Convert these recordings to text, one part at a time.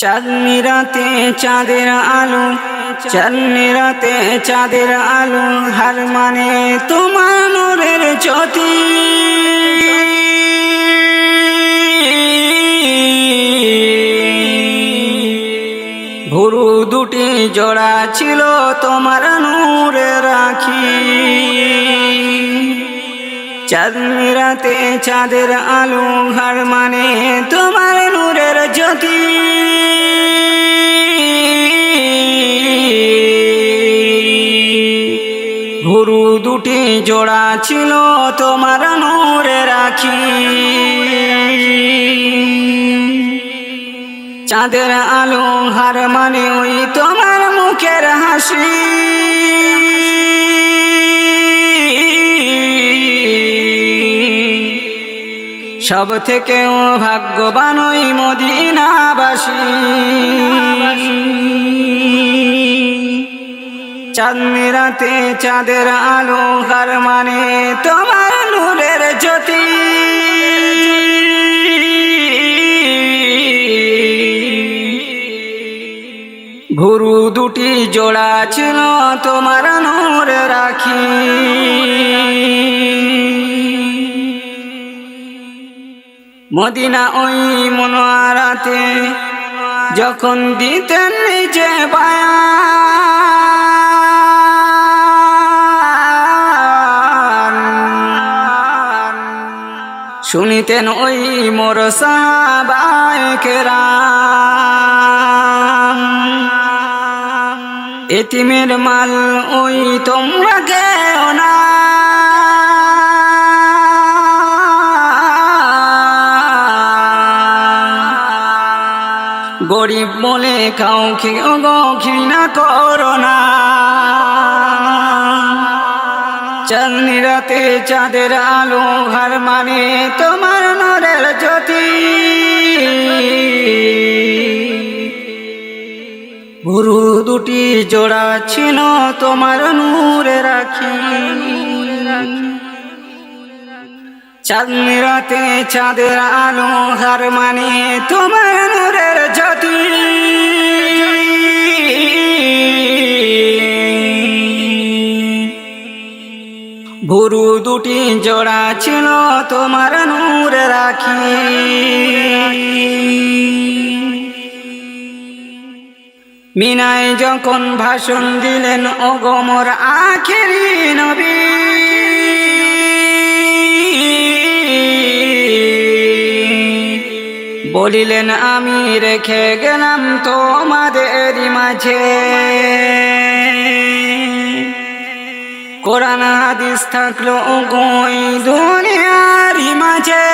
চাঁদনি রাতে চাঁদের আলো, চাঁদনি রাতে চাঁদের আলো, হার মানে তোমার নূরের জ্যোতি। ভুরু দুটি জোড়া ছিল তোমার নূরে রাখি। চাঁদনি রাতে চাঁদের আলো ঘর মানে তোমার ভুরু দুটি জোড়া ছিল তোমার নূরে রাখি। চাঁদের আলো হার মানে ওই তোমার মুখের হাসি। সব থেকে ভাগ্যবান ওই মদিনাবাসী। চাঁদনি রাতে চাঁদের আলো হার মানে তোমার নূরের জ্যোতি। ভুরু দুটি জোড়া ছিল তোমার নূর রাখি। মদিনা ওই মনোয়ারাতে যখন দিতেন নিজে বায়ান শুনিতেন ওই মোর সাবায়কেরা এতিমের মাল ওই তোমরা গেও না। গরিব বলে কাউকে ঘৃণা করো না। চাঁদনি রাতে চাঁদের আলো হার মানে তোমার নরের জ্যোতি। গুরু দুটি জোড়া ছিল তোমার নূরে রাখি। চাঁদনি রাতে চাঁদের আলো হার মানে তোমার ভুরু দুটি জোড়া ছিল তোমার নূরে রাখি। মিনায় যখন ভাষণ দিলেন অগমর আখেরি নবী। বলিলেন, আমি রেখে গেলাম তোমাদের মাঝে। কোরআন হাদিস থাকল গই দুনিয়ারি মাঝে।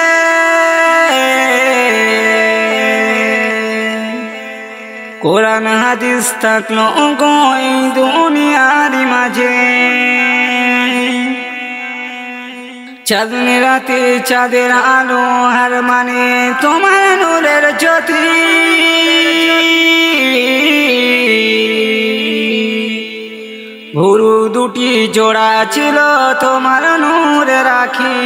কোরআন হাদিস থাকল গই দুনিয়ারি মাঝে। চাঁদনি রাতে চাঁদের আলো হার মানে তোমার নূরের জ্যোতি। দুটি জোড়া ছিল তোমার নূর রাখি।